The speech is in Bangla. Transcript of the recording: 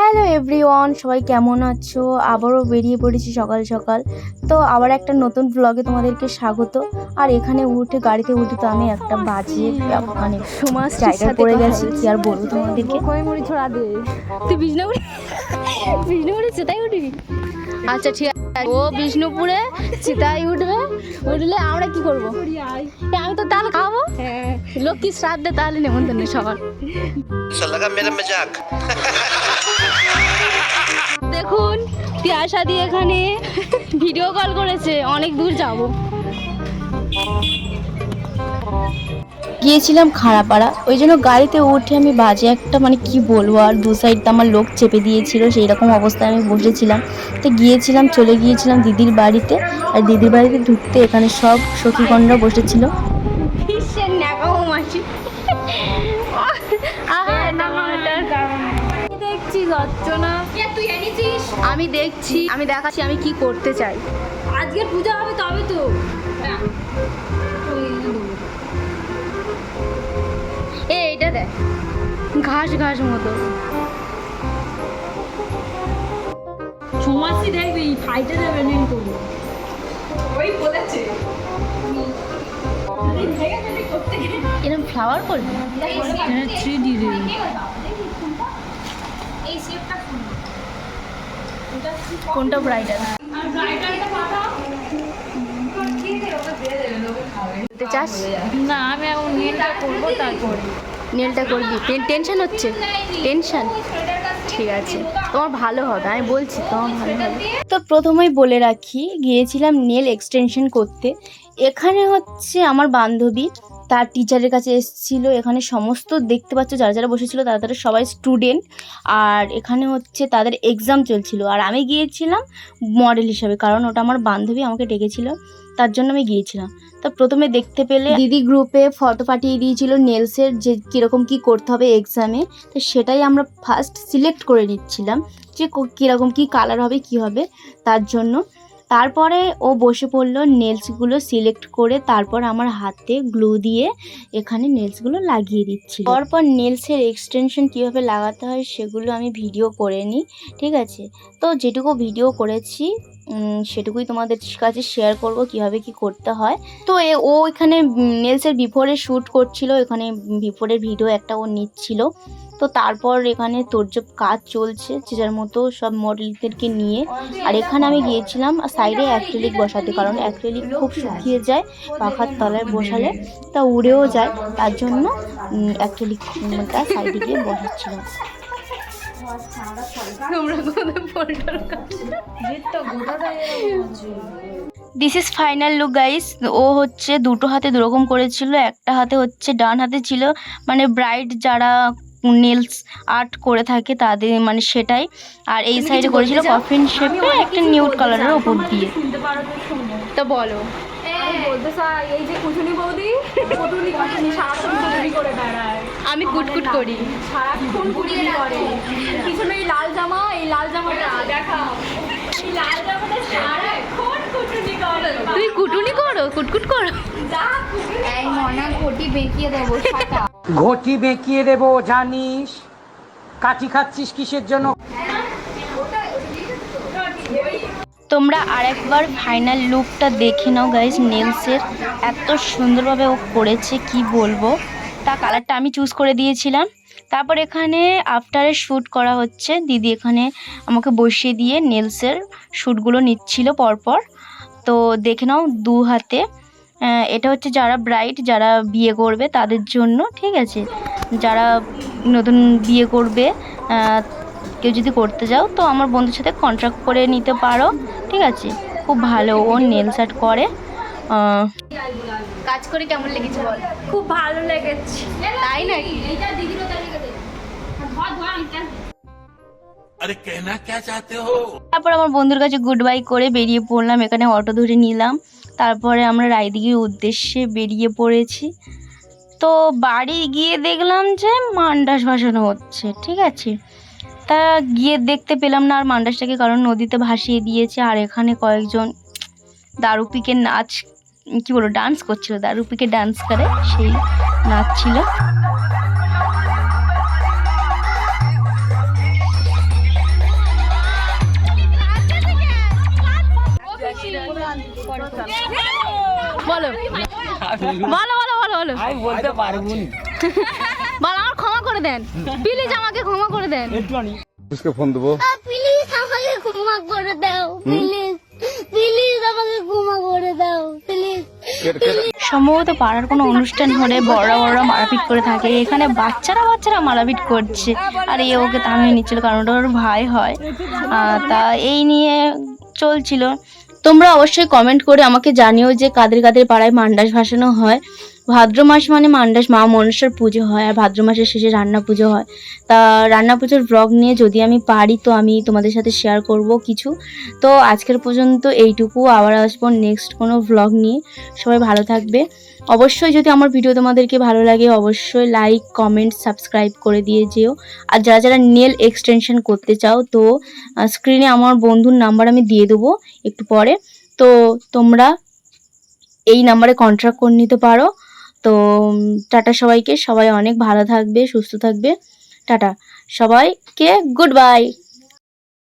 হ্যালো এভরিওয়ান সবাই কেমন আছো? আবারও বেরিয়ে পড়েছি সকাল সকাল। তো আবার একটা নতুন ব্লগে তোমাদেরকে স্বাগত। আর এখানে উঠে গাড়িতে উঠে তো আমি একটা বাজে মানে সমাজ জায়গায় পড়ে গেছি কি আর বলব তোমাদেরকে? তুই বিষ্ণুপুরে বিষ্ণুপুরে চিতাই উঠবি? আচ্ছা ঠিক আছে। ও বিষ্ণুপুরে চিতাই উঠবে। উঠলে আমরা কি করব? আমি তো তাহলে খাব। লক্ষ্মী শ্রাদ্ধে তাহলে নেমন্তন্ন সবার। দেখুন পিয়াসা দিয়ে এখানে ভিডিও কল করেছে অনেক দূর যাব। গিয়েছিলাম খাড়াপাড়া ওই জন্য গাড়িতে উঠে আমি বাজে একটা মানে কি বলব আর দু সাইডটা আমার লোক চেপে দিয়েছিল সেই রকম অবস্থায় আমি বসেছিলাম। তো গিয়েছিলাম চলে গিয়েছিলাম দিদির বাড়িতে আর দিদির বাড়িতে ঢুকতে এখানে সব সখীগণরা বসেছিল। দেখছি অর্চনা? তুই এনেছিস? আমি দেখছি আমি দেখাচ্ছি আমি কি করতে চাই। আজকে পূজা হবে তবে তো। এ এটা দেখ। ঘাস ঘাস মতো। সুমাসি দেখবি ফাইটে দেবে নেন করব এরকম ফ্লাওয়ার করবি থ্রি ডি কোনটা ব্রাইডাল চাস? না আমি এখন নেটটা করব তারপরে। নেলটা করবি? টেনশন হচ্ছে? টেনশন ঠিক আছে। তোমার ভালো হবে আমি বলছি তোমার ভালো হবে। তো প্রথমেই বলে রাখি গিয়েছিলাম নেল এক্সটেনশন করতে। এখানে হচ্ছে আমার বান্ধবী তার টিচারের কাছে এসেছিল। এখানে সমস্ত দেখতে পাচ্ছ, যারা যারা বসেছিল তারা তারা সবাই স্টুডেন্ট আর এখানে হচ্ছে তাদের এক্সাম চলছিল। আর আমি গিয়েছিলাম মডেল হিসাবে, কারণ ওটা আমার বান্ধবী আমাকে ডেকেছিল, তার জন্য আমি গিয়েছিলাম। তো প্রথমে দেখতে পেলে দিদি গ্রুপে ফটো পাঠিয়ে দিয়েছিল নেলসের যে কীরকম কী করতে হবে এক্সামে তো সেটাই আমরা ফার্স্ট সিলেক্ট করে নিচ্ছিলাম যে কীরকম কী কালার হবে, কী হবে তার জন্য। তারপরে ও বসে পড়ল নেলসগুলো সিলেক্ট করে তারপর আমার হাতে গ্লু দিয়ে এখানে নেলসগুলো লাগিয়ে দিচ্ছি তারপর নেলসের এক্সটেনশন কীভাবে লাগাতে হয় সেগুলো আমি ভিডিও করে নিই, ঠিক আছে? তো যেটুকু ভিডিও করেছি সেটুকুই তোমাদের কাছে শেয়ার করব কীভাবে কি করতে হয়। তো এ, ও এখানে নেলসের বিফোরে শ্যুট করছিল, এখানে বিফোরের ভিডিও একটা ও নিচ্ছিল। তো তারপর এখানে তোরজব কাজ চলছে, যে যার মতো সব মডেলদেরকে নিয়ে। আর এখানে আমি গিয়েছিলাম সাইডে অ্যাক্রিলিক বসাতে, কারণ অ্যাক্রিলিক খুব শুকিয়ে যায় পাখার তলায় বসালে, তা উড়েও যায়, তার জন্য অ্যাক্রিলিকটা সাইডে গিয়ে বসাচ্ছিলাম this is final look guys ও হচ্ছে দুটো হাতে দুরকম করেছিল, একটা হাতে হচ্ছে ডান হাতে ছিল। মানে ব্রাইট যারা নেলস আর্ট করে থাকে তাদের মানে সেটাই। আর এই সাইডে করেছিল কফিন শেপে একটা নিউড কালারের ওপর দিয়ে। তো বলো। আমি বলতে চাই এই যে কুচুনি বৌদি কুটুনি কুটুনি সারাক্ষণ কুটুনি করে বেড়ায়। আমি কুটকুট করি। সারাক্ষণ কুটুনি করে। পিছনে এই লাল জামা এই লাল জামাটা দেখা এই লাল জামাটা সারাক্ষণ কুটুনি করে। তুই কুটুনি করো কুটকুট করো। যা এই মনা ঘটি বেঁকিয়ে দেবো ঘটি বেঁকিয়ে দেবো, জানিস? কাঠি খাচ্ছিস কিসের জন্য? তোমরা আরেকবার ফাইনাল লুকটা দেখে নাও গাইজ নেলসের। এত সুন্দরভাবে ও করেছে, কি বলব? তা কালারটা আমি চুজ করে দিয়েছিলাম। তারপর এখানে আফটারে শ্যুট করা হচ্ছে। দিদি এখানে আমাকে বসিয়ে দিয়ে নেলসের শ্যুটগুলো নিচ্ছিল পরপর। তো দেখে নাও দু হাতে। এটা হচ্ছে যারা ব্রাইট যারা বিয়ে করবে তাদের জন্য ঠিক আছে? যারা নতুন বিয়ে করবে কেউ যদি করতে যাও তো আমার বন্ধুর সাথে কন্ট্রাক্ট করে নিতে পারো ঠিক আছে? খুব ভালো ও নেল সার্ট করে। কাজ করে কেমন লেগেছে বল? খুব ভালো লেগেছে। তাই নাকি? তারপর আমার বন্ধুর কাছে গুড বাই করে বেরিয়ে পড়লাম এখানে অটো ধরে নিলাম। তারপরে আমরা রায়দিঘির উদ্দেশ্যে বেরিয়ে পড়েছি। তো বাড়ি গিয়ে দেখলাম যে মান্ডাস ভাসানো হচ্ছে, ঠিক আছে? তা গিয়ে দেখতে পেলাম না আর মান্ডাসটাকে, কারণ নদীতে ভাসিয়ে দিয়েছে আর এখানে কয়েকজন দারুপিকে নাচ, কী বলব ডান্স করছিল, দারুপিকে ডান্স করে, সেই নাচ ছিল। বলো। বলো বলো বলো আমার ক্ষমা করে দেন। ক্ষমা করে দেন। সম্ভবত পাড়ার কোনো অনুষ্ঠান হলে বড় বড় মারাপিট করে থাকে। এখানে বাচ্চারা বাচ্চারা মারাপিট করছে। আর এ ওকে তামিয়ে নিচ্ছিল কারণ ওর ভাই হয়। তা এই নিয়ে চলছিল। তোমরা অবশ্যই কমেন্ট করে আমাকে জানিও যে কাদের কাদের পাড়ায় মান্ডাস ভাসানো হয়। ভাদ্র মাস মানে মান্ডাস, মা মনসার পুজো হয় আর ভাদ্র মাসের শেষে রান্না পুজো হয়। তা রান্না পুজোর ব্লগ নিয়ে যদি আমি পারি তো আমি তোমাদের সাথে শেয়ার করব কিছু। তো আজকের পর্যন্ত এইটুকু, আবার আসব নেক্সট কোনো ব্লগ নিয়ে। সবাই ভালো থাকবে। অবশ্যই যদি আমার ভিডিও তোমাদেরকে ভালো লাগে, অবশ্যই লাইক কমেন্ট সাবস্ক্রাইব করে দিয়ে যেও। আর যারা যারা নেল এক্সটেনশন করতে চাও, তো স্ক্রিনে আমার বন্ধুর নাম্বার আমি দিয়ে দেবো একটু পরে। তো, তোমরা এই নাম্বারে কন্ট্যাক্ট করে নিতে পারো। তো টাটা সবাইকে। সবাই অনেক ভালো থাকবে, সুস্থ থাকবে। টাটা। সবাইকে গুড বাই